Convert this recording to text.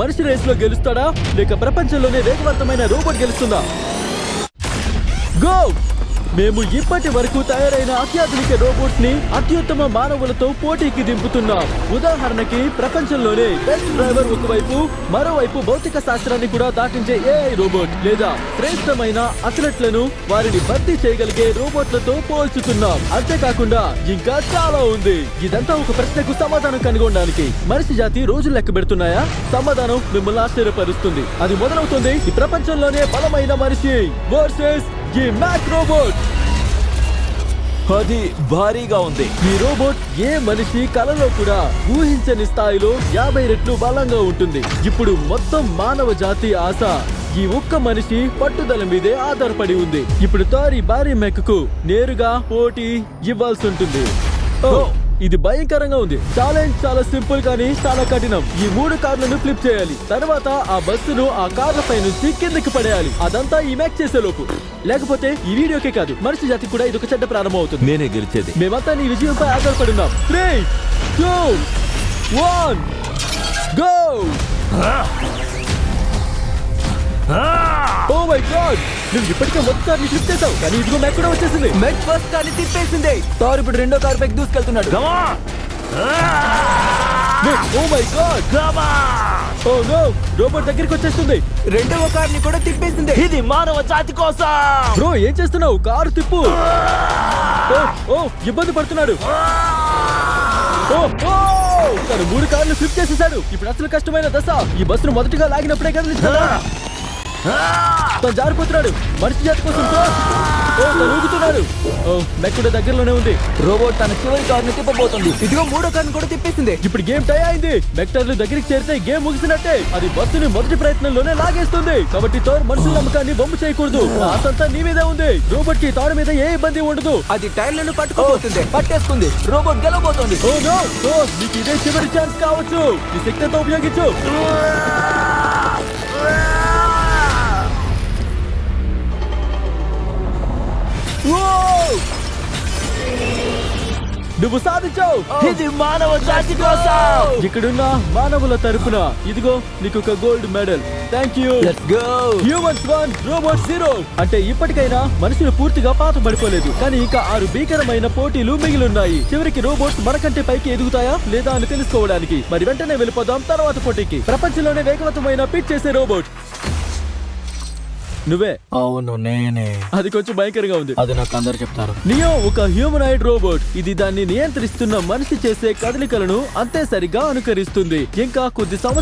మనిషి రేస్లో గెలుస్తాడా? లేక ప్రపంచంలోనే వేగవంతమైన రోబోట్ గెలుస్తుందా? గో మేము ఇప్పటి వరకు తయారైన అత్యాధునిక రోబోట్ని అత్యుత్తమ మానవులతో పోటీకి దింపుతున్నాం. ఉదాహరణకి ప్రపంచంలోనే బెస్ట్ డ్రైవర్ ఒకవైపు మరోవైపు భౌతిక శాస్త్రాన్ని కూడా దాటించే ఏఐ రోబోట్ లేదా శ్రేష్టమైన అథ్లెట్లను వారిని భర్తీ చేయగలిగే రోబోట్లతో పోల్చుతున్నాం. అంతేకాకుండా ఇంకా చాలా ఉంది. ఇదంతా ఒక ప్రశ్నకు సమాధానం కనుగొనడానికి. మనిషి జాతి రోజులు లెక్క పెడుతున్నాయా? సమాధానం మిమ్మల్ని ఆశ్చర్యపరుస్తుంది. అది మొదలవుతుంది ఈ ప్రపంచంలోనే బలమైన మనిషి వర్సెస్ ఈ మ్యాక్ రోబోట్ అది భారీగా ఉంది. ఈ రోబోట్ ఏ మనిషి కలలో కూడా ఊహించని స్థాయిలో యాభై రెట్లు బలంగా ఉంటుంది. ఇప్పుడు మొత్తం మానవ జాతి ఆశ ఈ ఒక్క మనిషి పట్టుదల మీదే ఆధారపడి ఉంది. ఇప్పుడు తారి భారీ మెక్కకు నేరుగా పోటీ ఇవ్వాల్సి ఉంటుంది. ఓ! ఇది భయంకరంగా ఉంది. ఛాలెంజ్ చాలా సింపుల్ కానీ చాలా కఠినం. ఈ మూడు కార్లను ఫ్లిప్ చేయాలి. తర్వాత ఆ బస్సును ఆ కార్లపై నుంచి కిందకి పడేయాలి. అదంతా ఈ మ్యాచ్ చేసే లోపు. లేకపోతే ఈ వీడియోకే కాదు మనిషి జాతికి కూడా ఇది ఒక చెడ్డ ప్రారంభం అవుతుంది. నేనే గెలిచేది. మేమంతా నీ విజయంపై ఆధారపడి ఉన్నాం three two one go oh my god నువ్వు ఇప్పటికే మొత్తాన్ని షిఫ్ట్ చేసావు కానీ ఇదిగో నాకు కూడా వచ్చేసింది. మెట్ ఫస్ట్ కార్ని తిప్పేసింది. తారు ఇప్పుడు రెండో కారు పైకి దూసుకెళ్తున్నాడు. Oh my God oh no robot దగ్గరికి వచ్చేస్తుంది. రెండవ కార్ని కూడా తిప్పేసింది. ఇది మానవ జాతి కోసం! బ్రో ఏం చేస్తున్నావు? కారు తిప్పు. ఓ ఓ ఇబ్బంది పడుతున్నాడు. ఓ ఓ తను మూడు కార్లు ఫ్లిప్ చేసేసాడు. ఇప్పుడు అసలు కష్టమైన దశ. ఈ బస్సును మొదటిగా లాగినప్పుడే కదిలించాడా తను జారిపోతున్నాడు. మనిషి జాతి కోసం ఊగుతున్నాడు. మెక్కుడ దగ్గరలోనే ఉంది. రోబోట్ తన చివరి కార్ని తిప్పబోతుంది. ఇదిగో మూడో కార్ని కూడా తిప్పేసింది. ఇప్పుడు గేమ్ టై అయింది. మెక్టర్లు దగ్గరికి చేరితే గేమ్ ముగిసినట్టే. అది బస్సుని మొదటి ప్రయత్నంలోనే లాగేస్తుంది. కాబట్టి తోర్ మనుషుల నమ్మకాన్ని బొమ్మ చేయకూడదు. ఆసంతా నీ మీదే ఉంది. రోబోట్కి తాడు మీద ఏ ఇబ్బంది ఉండదు. అది టైర్లను పట్టుకోబోతుంది. పట్టేసుకుంది రోబోట్ గెలవబోతోంది. Oh no. ఓ నీకు ఇదే చివరి ఛాన్స్ కావచ్చు. ఈ శక్తి అంతా ఉపయోగించు నువ్వు సాధించావు. ఇది మానవ జాతి కోసం. ఇక్కడున్న మానవుల తరపున ఇదిగో నీకు ఒక gold medal thank you let's go humans one robot zero అంటే ఇప్పటికైనా మనుషులు పూర్తిగా పాత పడిపోలేదు కానీ ఇంకా ఆరు భీకరమైన పోటీలు మిగిలిన్నాయి. చివరికి రోబోట్స్ మనకంటే పైకి ఎదుగుతాయా లేదా అని తెలుసుకోవడానికి. మరి వెంటనే వెళ్ళిపోదాం తర్వాత పోటీకి. ప్రపంచంలోనే వేగవంతమైన పిట్ చేసే రోబోట్. నువ్వే? అవును నేనే. అది కొంచెం భయంకరంగా ఉంది. అది నాకు అందరు చెప్తారు. నియో ఒక హ్యూమనాయిడ్ రోబోట్. ఇది దాన్ని నియంత్రిస్తున్న మనిషి చేసే కదలికలను అంతే సరిగా అనుకరిస్తుంది. ఇంకా కొద్ది